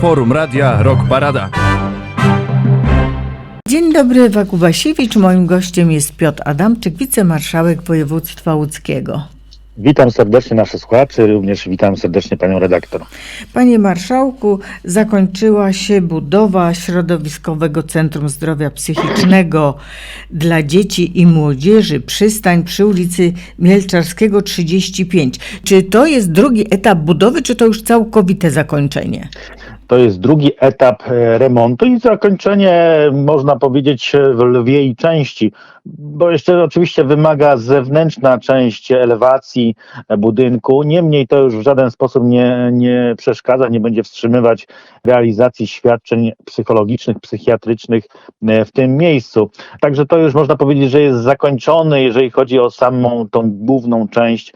Forum Radia Rock Parada. Dzień dobry, Waku Wasiewicz. Moim gościem jest Piotr Adamczyk, wicemarszałek województwa łódzkiego. Witam serdecznie naszych słuchaczy, również witam serdecznie panią redaktor. Panie marszałku, zakończyła się budowa środowiskowego Centrum Zdrowia Psychicznego dla dzieci i młodzieży, przystań przy ulicy Mielczarskiego 35. Czy to jest drugi etap budowy, czy to już całkowite zakończenie? To jest drugi etap e, remontu i zakończenie, można powiedzieć, w lwiej części, bo jeszcze oczywiście wymaga zewnętrzna część elewacji e, budynku. Niemniej to już w żaden sposób nie, nie przeszkadza, nie będzie wstrzymywać realizacji świadczeń psychologicznych, psychiatrycznych e, w tym miejscu. Także to już można powiedzieć, że jest zakończony, jeżeli chodzi o samą tą główną część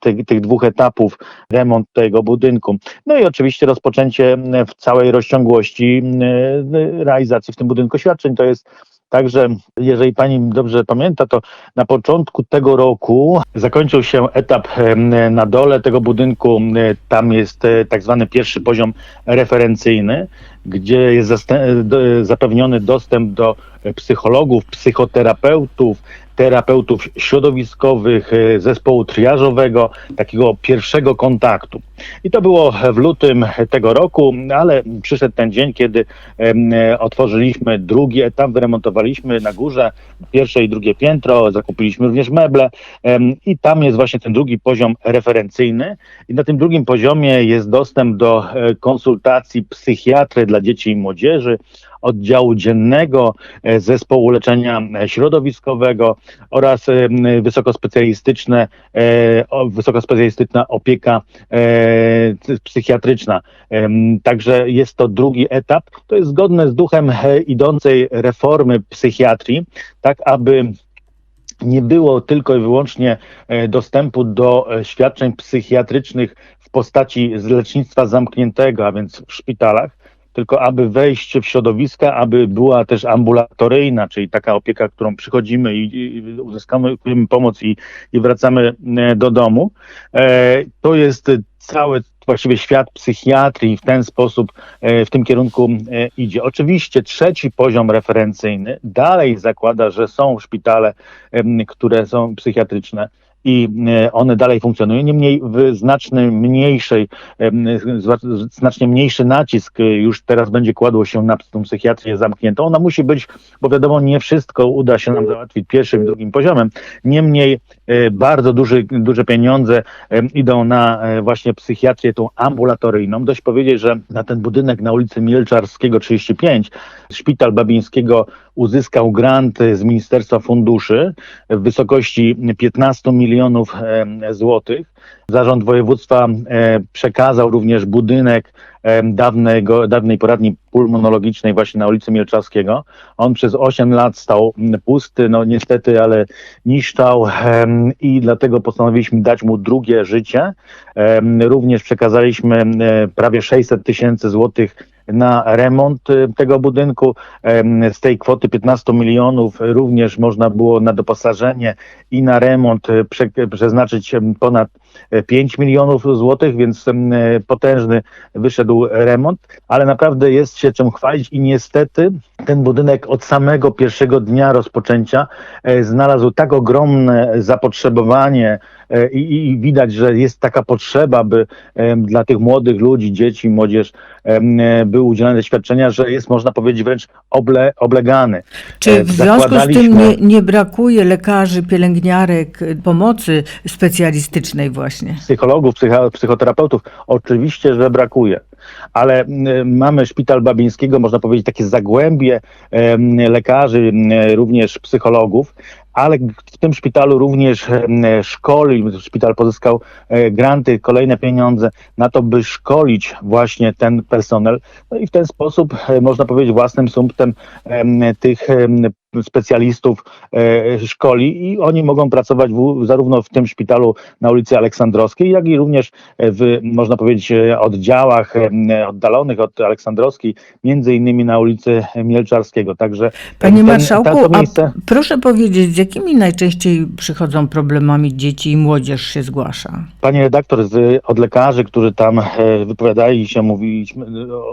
tych, tych dwóch etapów remont tego budynku. No i oczywiście rozpoczęcie w całej rozciągłości e, realizacji w tym budynku świadczeń. To jest Także, jeżeli pani dobrze pamięta, to na początku tego roku zakończył się etap na dole tego budynku. Tam jest e, tak zwany pierwszy poziom referencyjny, gdzie jest do- zapewniony dostęp do e, psychologów, psychoterapeutów, terapeutów środowiskowych, e, zespołu triażowego, takiego pierwszego kontaktu. I to było w lutym tego roku, ale przyszedł ten dzień, kiedy e, otworzyliśmy drugi etap, wyremontowaliśmy na górze pierwsze i drugie piętro, zakupiliśmy również meble i tam jest właśnie ten drugi poziom referencyjny i na tym drugim poziomie jest dostęp do e, konsultacji psychiatry dla dzieci i młodzieży, oddziału dziennego, e, zespołu leczenia e, środowiskowego oraz e, wysokospecjalistyczne, wysokospecjalistyczna opieka psychiatryczna. Także jest to drugi etap. To jest zgodne z duchem idącej reformy psychiatrii, tak aby nie było tylko i wyłącznie dostępu do świadczeń psychiatrycznych w postaci lecznictwa zamkniętego, a więc w szpitalach, tylko aby wejść w środowiska, aby była też ambulatoryjna, czyli taka opieka, którą przychodzimy i, i uzyskamy pomoc i, i wracamy e, do domu. E, To jest cały właściwie świat psychiatrii w ten sposób, e, w tym kierunku idzie. Oczywiście trzeci poziom referencyjny dalej zakłada, że są szpitale, które są psychiatryczne i e, one dalej funkcjonują, niemniej w znacznie mniejszej, zwa- znacznie mniejszy nacisk e, już teraz będzie kładło się na tą psychiatrię zamkniętą. Ona musi być, bo wiadomo, nie wszystko uda się nam załatwić pierwszym i drugim poziomem. Niemniej e, bardzo duży, duże pieniądze idą na e, właśnie psychiatrię tą ambulatoryjną. Dość powiedzieć, że na ten budynek na ulicy Mielczarskiego 35 Szpital Babińskiego uzyskał grant z Ministerstwa Funduszy w wysokości 15 milionów em, złotych. Zarząd województwa e, przekazał również budynek em, dawnego, dawnej poradni pulmonologicznej właśnie na ulicy Mielczarskiego. On przez 8 lat stał pusty, no niestety, ale niszczał i dlatego postanowiliśmy dać mu drugie życie. Również przekazaliśmy e, prawie 600 tysięcy złotych na remont e, tego budynku. Z tej kwoty 15 milionów również można było na doposażenie i na remont prze- przeznaczyć em, ponad 5 milionów złotych, więc e, potężny wyszedł remont, ale naprawdę jest się czym chwalić i niestety ten budynek od samego pierwszego dnia rozpoczęcia e, znalazł tak ogromne zapotrzebowanie e, i, i widać, że jest taka potrzeba, by dla tych młodych ludzi, dzieci, młodzież były udzielane świadczenia, że jest można powiedzieć wręcz oble, oblegany. Czy w związku z tym nie, nie brakuje lekarzy, pielęgniarek, pomocy specjalistycznej właśnie? psychologów, psycha, psychoterapeutów, oczywiście, że brakuje. Ale mamy szpital Babińskiego, można powiedzieć, takie zagłębie lekarzy, również psychologów, ale w tym szpitalu również szkoli, szpital pozyskał e, granty, kolejne pieniądze na to, by szkolić właśnie ten personel. No i w ten sposób, e, można powiedzieć, własnym sumptem em, tych specjalistów e, szkoli i oni mogą pracować w, zarówno w tym szpitalu na ulicy Aleksandrowskiej, jak i również w, można powiedzieć, oddziałach e, oddalonych od Aleksandrowskiej, między innymi na ulicy Mielczarskiego. Także Panie ten- marszałku, to miejsce- proszę powiedzieć, z jakimi najczęściej przychodzą problemami dzieci i młodzież się zgłasza? Panie redaktor, z, od lekarzy, którzy tam e, wypowiadali się, mówiliśmy,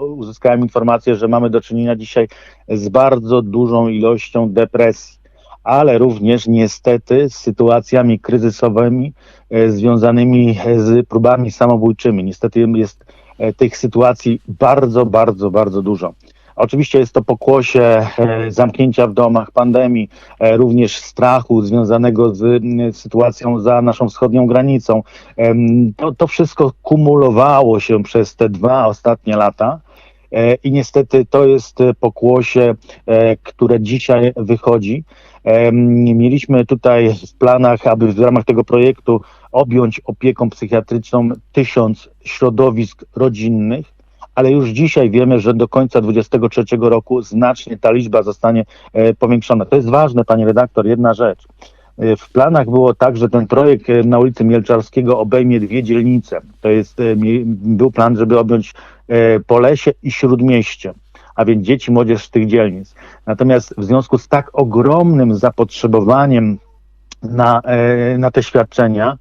uzyskałem informację, że mamy do czynienia dzisiaj z bardzo dużą ilością depresji, ale również niestety z sytuacjami kryzysowymi e, związanymi z próbami samobójczymi. Niestety jest e, tych sytuacji bardzo, bardzo, bardzo dużo. Oczywiście jest to pokłosie e, zamknięcia w domach, pandemii, e, również strachu związanego z sytuacją za naszą wschodnią granicą. To, to wszystko kumulowało się przez te dwa ostatnie lata. E, I niestety to jest e, pokłosie, e, które dzisiaj wychodzi. Mieliśmy tutaj w planach, aby w ramach tego projektu objąć opieką psychiatryczną tysiąc środowisk rodzinnych, ale już dzisiaj wiemy, że do końca 2023 roku znacznie ta liczba zostanie powiększona. To jest ważne, panie redaktor, jedna rzecz. E, W planach było tak, że ten projekt e, na ulicy Mielczarskiego obejmie dwie dzielnice. To jest, mi- był plan, żeby objąć Polesie i Śródmieście, a więc dzieci, młodzież z tych dzielnic. Natomiast w związku z tak ogromnym zapotrzebowaniem na, na te świadczenia,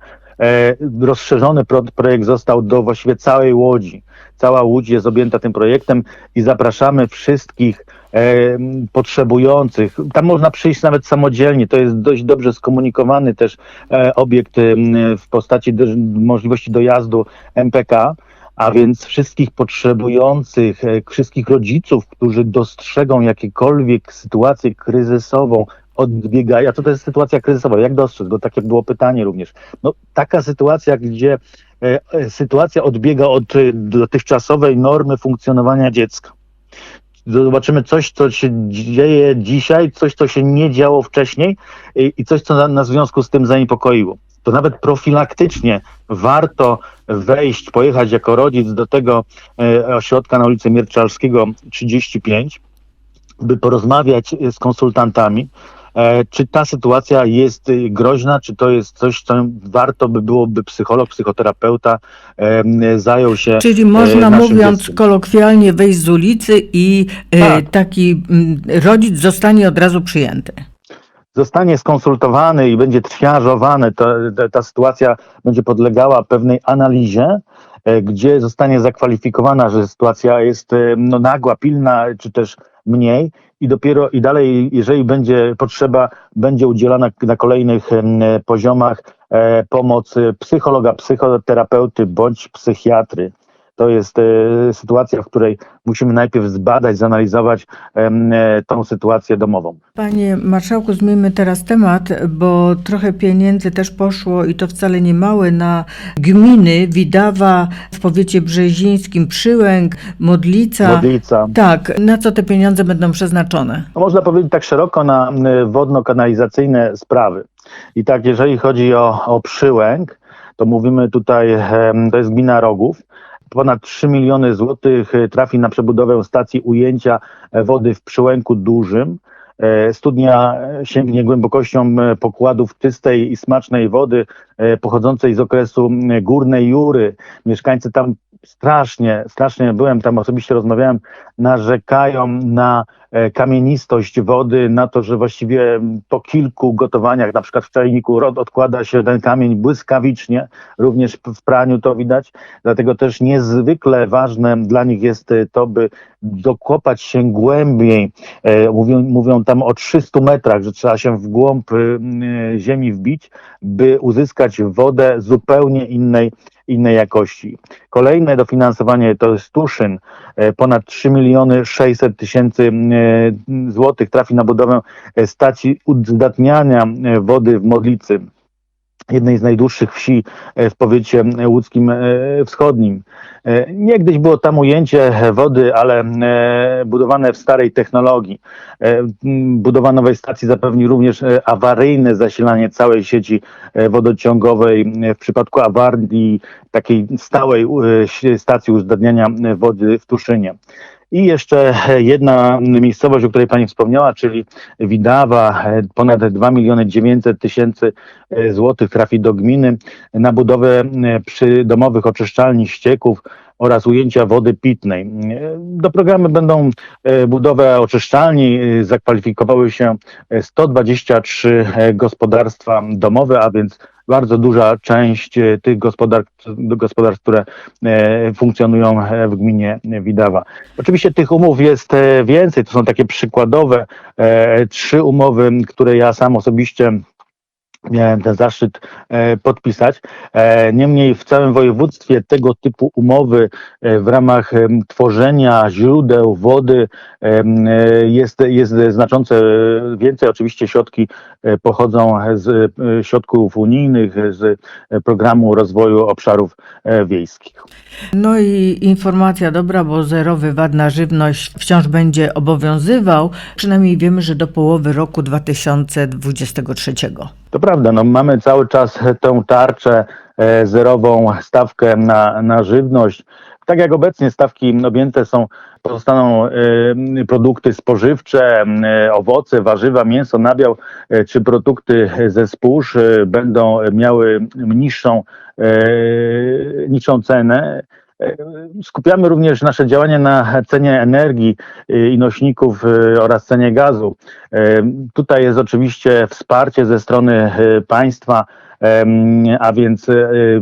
rozszerzony pro, projekt został do właściwie całej Łodzi. Cała Łódź jest objęta tym projektem i zapraszamy wszystkich potrzebujących. Tam można przyjść nawet samodzielnie. To jest dość dobrze skomunikowany też e, obiekt w postaci możliwości dojazdu MPK. A więc wszystkich potrzebujących, e, wszystkich rodziców, którzy dostrzegą jakiekolwiek sytuację kryzysową, odbiegają. A co to jest sytuacja kryzysowa? Jak dostrzec? Bo takie było pytanie również. No, taka sytuacja, gdzie e, sytuacja odbiega od dotychczasowej normy funkcjonowania dziecka. Zobaczymy coś, co się dzieje dzisiaj, coś, co się nie działo wcześniej i, coś, co na, na związku z tym zaniepokoiło. To nawet profilaktycznie warto wejść, pojechać jako rodzic do tego e, ośrodka na ulicy Mierczalskiego 35, by porozmawiać z konsultantami, czy ta sytuacja jest e, groźna, czy to jest coś, co warto by byłoby psycholog, psychoterapeuta e, zajął się. Czyli można naszym mówiąc dzieckiem. kolokwialnie wejść z ulicy i e, Tak. taki rodzic zostanie od razu przyjęty. zostanie skonsultowany i będzie triażowany, to, ta, ta sytuacja będzie podlegała pewnej analizie, e, gdzie zostanie zakwalifikowana, że sytuacja jest e, no, nagła, pilna, czy też mniej i dopiero i dalej, jeżeli będzie potrzeba, będzie udzielana na kolejnych poziomach e, pomoc psychologa, psychoterapeuty bądź psychiatry. To jest e, sytuacja, w której musimy najpierw zbadać, zanalizować e, tą sytuację domową. Panie marszałku, zmieńmy teraz temat, bo trochę pieniędzy też poszło i to wcale nie małe na gminy Widawa w powiecie brzezińskim, Przyłęk, Modlica. Modlica. Tak, na co te pieniądze będą przeznaczone? No, można powiedzieć tak szeroko na wodno-kanalizacyjne sprawy. I tak, jeżeli chodzi o, o przyłęk, to mówimy tutaj, to jest gmina Rogów. Ponad 3 miliony złotych y, trafi na przebudowę stacji ujęcia e, wody w przyłęku dużym. E, Studnia e, sięgnie głębokością e, pokładów czystej i smacznej wody e, pochodzącej z okresu Górnej Jury. Mieszkańcy tam strasznie, strasznie byłem tam osobiście rozmawiałem, narzekają na e, kamienistość wody, na to, że właściwie po kilku gotowaniach, na przykład w czajniku rod odkłada się ten kamień błyskawicznie, również w praniu to widać, dlatego też niezwykle ważne dla nich jest e, to, by dokopać się głębiej, e, mówią, mówią tam o 300 metrach, że trzeba się w głąb ziemi wbić, by uzyskać wodę zupełnie innej, innej jakości. Kolejne dofinansowanie to jest Tuszyn, e, ponad 3 miliony 600 tysięcy e, złotych trafi na budowę e, stacji uzdatniania wody w Modlicy, jednej z najdłuższych wsi e, w powiecie łódzkim e, wschodnim. E, Niegdyś było tam ujęcie wody, ale budowane w starej technologii. Budowa nowej stacji zapewni również awaryjne zasilanie całej sieci wodociągowej w przypadku awarii takiej stałej stacji uzdatniania wody w Tuszynie. I jeszcze jedna miejscowość, o której Pani wspomniała, czyli Widawa, e, ponad 2 miliony 900 tysięcy e, złotych trafi do gminy na budowę e, przydomowych oczyszczalni ścieków oraz ujęcia wody pitnej. E, Do programu będą e, budowę oczyszczalni. e, Zakwalifikowały się e, 123 gospodarstwa domowe, a więc bardzo duża część e, tych gospodarstw, gospodarstw które e, funkcjonują e, w gminie Widawa. Oczywiście tych umów jest więcej, to są takie przykładowe trzy umowy, które ja sam osobiście miałem ten zaszczyt e, podpisać. E, Niemniej w całym województwie tego typu umowy e, w ramach tworzenia źródeł wody jest, jest znaczące więcej. Oczywiście środki pochodzą z środków unijnych, z programu rozwoju obszarów wiejskich. No i informacja dobra, bo zerowy VAT na żywność wciąż będzie obowiązywał. Przynajmniej wiemy, że do połowy roku 2023. To prawda, no mamy cały czas tę tarczę e, zerową stawkę na, na żywność. Tak jak obecnie stawki objęte są, pozostaną e, produkty spożywcze, e, owoce, warzywa, mięso, nabiał czy produkty ze zbóż będą miały niższą, niższą cenę. E, Skupiamy również nasze działania na cenie energii e, i nośników e, oraz cenie gazu. Tutaj jest oczywiście wsparcie ze strony państwa, a więc e,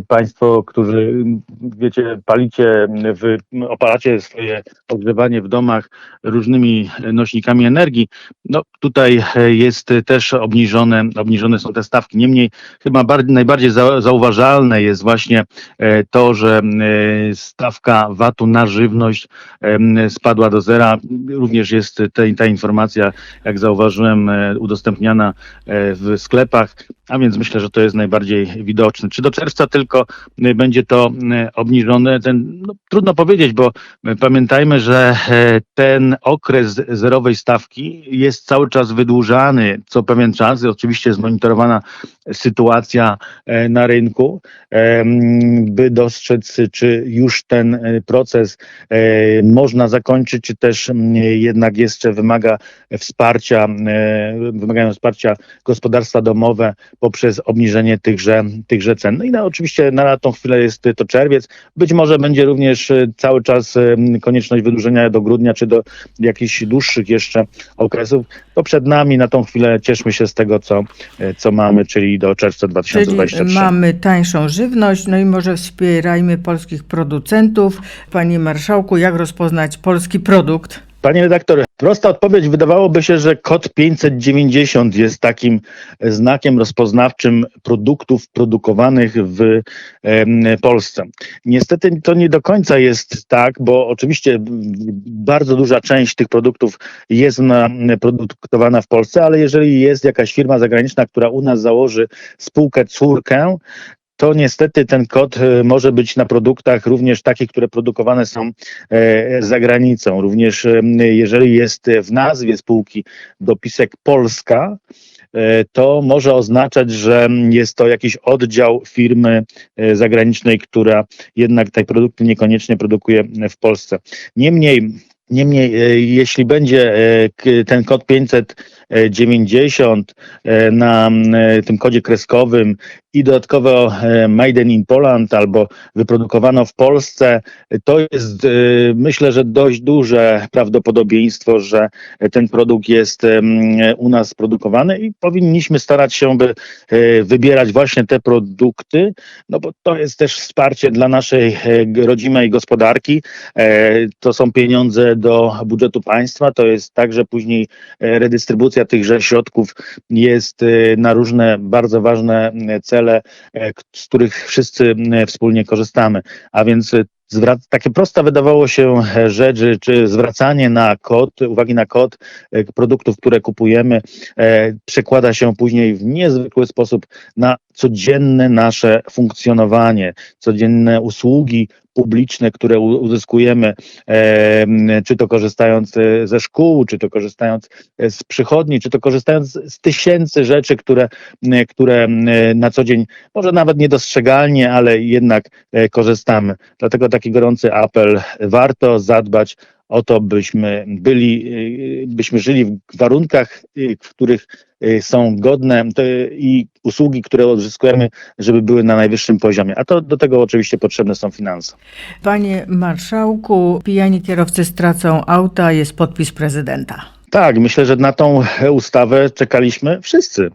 państwo, którzy wiecie, palicie, w, opalacie swoje ogrzewanie w domach różnymi nośnikami energii, no tutaj e, jest też obniżone, obniżone są te stawki. Niemniej chyba bar- najbardziej za, zauważalne jest właśnie e, to, że stawka VAT-u na żywność spadła do zera. Również jest te, ta informacja, jak zauważyłem, udostępniana w sklepach, a więc myślę, że to jest najbardziej widoczne. Czy do czerwca tylko e, będzie to e, obniżone? Ten, no, trudno powiedzieć, bo e, pamiętajmy, że ten okres zerowej stawki jest cały czas wydłużany co pewien czas. Oczywiście jest monitorowana sytuacja e, na rynku, by dostrzec, czy już ten e, proces e, można zakończyć, czy też jednak jeszcze wymaga wsparcia, wymagają wsparcia gospodarstwa domowe poprzez obniżenie tychże, tychże cen. No i na, oczywiście na tą chwilę jest to czerwiec. Być może będzie również cały czas konieczność wydłużenia do grudnia, czy do jakichś dłuższych jeszcze okresów. To przed nami na tą chwilę cieszmy się z tego, co, co mamy, czyli do czerwca Czyli 2023. mamy tańszą żywność, no i może wspierajmy polskich producentów. Panie Marszałku, jak rozpoznać polski produkt? Panie redaktor, prosta odpowiedź wydawałoby się, że kod 590 jest takim znakiem rozpoznawczym produktów produkowanych w Polsce. Niestety to nie do końca jest tak, bo oczywiście bardzo duża część tych produktów jest na, produkowana w Polsce, ale jeżeli jest jakaś firma zagraniczna, która u nas założy spółkę córkę, to niestety ten kod e, może być na produktach również takich, które produkowane są e, za granicą. Również e, jeżeli jest w nazwie spółki dopisek Polska, e, to może oznaczać, że jest to jakiś oddział firmy e, zagranicznej, która jednak te produkty niekoniecznie produkuje w Polsce. Niemniej, niemniej jeśli będzie ten kod 590 e, na tym kodzie kreskowym i dodatkowo e, Made in Poland albo wyprodukowano w Polsce, to jest e, myślę, że dość duże prawdopodobieństwo, że ten produkt jest u nas produkowany i powinniśmy starać się, by e, wybierać właśnie te produkty, no bo to jest też wsparcie dla naszej rodzimej gospodarki. To są pieniądze do budżetu państwa, to jest także później redystrybucja tychże środków jest na różne bardzo ważne cele, e, k- z których wszyscy e, wspólnie korzystamy. A więc e, zwrac- takie prosta wydawało się e, rzecz, czy- zwracanie na kod, uwagi na kod e, produktów, które kupujemy, e, przekłada się później w niezwykły sposób na codzienne nasze funkcjonowanie, codzienne usługi publiczne, które uzyskujemy, czy to korzystając e, ze szkół, czy to korzystając e, z przychodni, czy to korzystając z tysięcy rzeczy, które, które na co dzień, może nawet niedostrzegalnie, ale jednak e, korzystamy. Dlatego taki gorący apel, warto zadbać o to, byśmy byli, y, byśmy żyli w warunkach, y, w których y, są godne i usługi, które odzyskujemy, żeby były na najwyższym poziomie. A to do tego oczywiście potrzebne są finanse. Panie marszałku, pijani kierowcy stracą auta, jest podpis prezydenta. Tak, myślę, że na tą ustawę czekaliśmy wszyscy.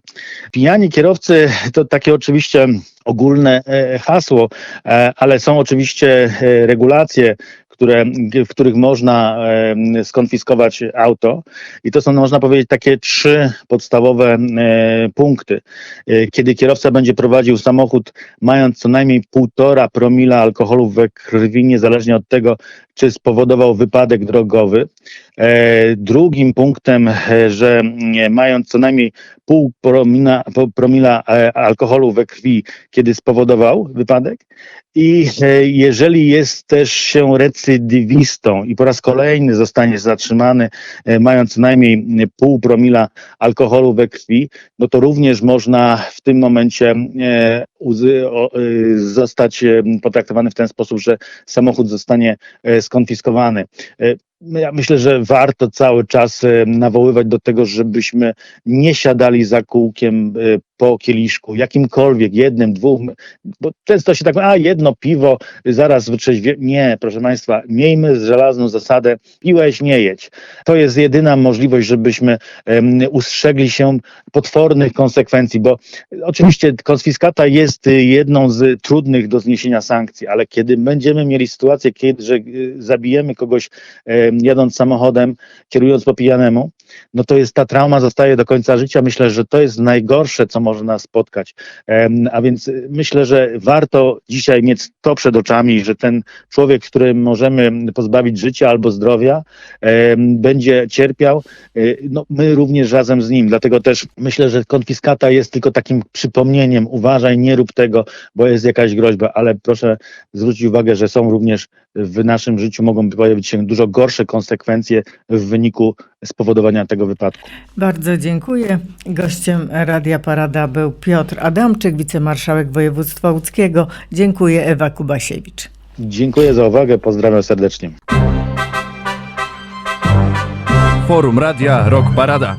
Pijani kierowcy to takie oczywiście ogólne e, hasło, e, ale są oczywiście e, regulacje, które, w których można skonfiskować auto. I to są, można powiedzieć, takie trzy podstawowe punkty. E, Kiedy kierowca będzie prowadził samochód, mając co najmniej półtora promila alkoholu we krwi, niezależnie od tego, czy spowodował wypadek drogowy. E, Drugim punktem, e, że mając co najmniej pół promila, promila e, alkoholu we krwi, kiedy spowodował wypadek. I e, jeżeli jest też się recydywistą i po raz kolejny zostanie zatrzymany, e, mając co najmniej pół promila alkoholu we krwi, no to również można w tym momencie zostać potraktowany w ten sposób, że samochód zostanie skonfiskowany. E, Ja myślę, że warto cały czas nawoływać do tego, żebyśmy nie siadali za kółkiem e, po kieliszku, jakimkolwiek, jednym, dwóch, bo często się tak a jedno piwo, zaraz wytrzeźwie. Nie, proszę Państwa, miejmy żelazną zasadę, piłeś, nie jedź. To jest jedyna możliwość, żebyśmy em, ustrzegli się potwornych konsekwencji, bo oczywiście konfiskata jest y, jedną z trudnych do zniesienia sankcji, ale kiedy będziemy mieli sytuację, kiedy że y, zabijemy kogoś em, jadąc samochodem, kierując po pijanemu, no to jest ta trauma zostaje do końca życia. Myślę, że to jest najgorsze, co może nas spotkać. A więc y, myślę, że warto dzisiaj mieć to przed oczami, że ten człowiek, który możemy pozbawić życia albo zdrowia, będzie cierpiał. Y, No, my również razem z nim. Dlatego też myślę, że konfiskata jest tylko takim przypomnieniem. Uważaj, nie rób tego, bo jest jakaś groźba, ale proszę zwrócić uwagę, że są również w naszym życiu mogą pojawić się dużo gorsze konsekwencje w wyniku spowodowania tego wypadku. Bardzo dziękuję. Gościem Radia Parada był Piotr Adamczyk, wicemarszałek województwa łódzkiego. Dziękuję Ewa Kubasiewicz. Dziękuję za uwagę, pozdrawiam serdecznie. Forum Radia Rock Parada.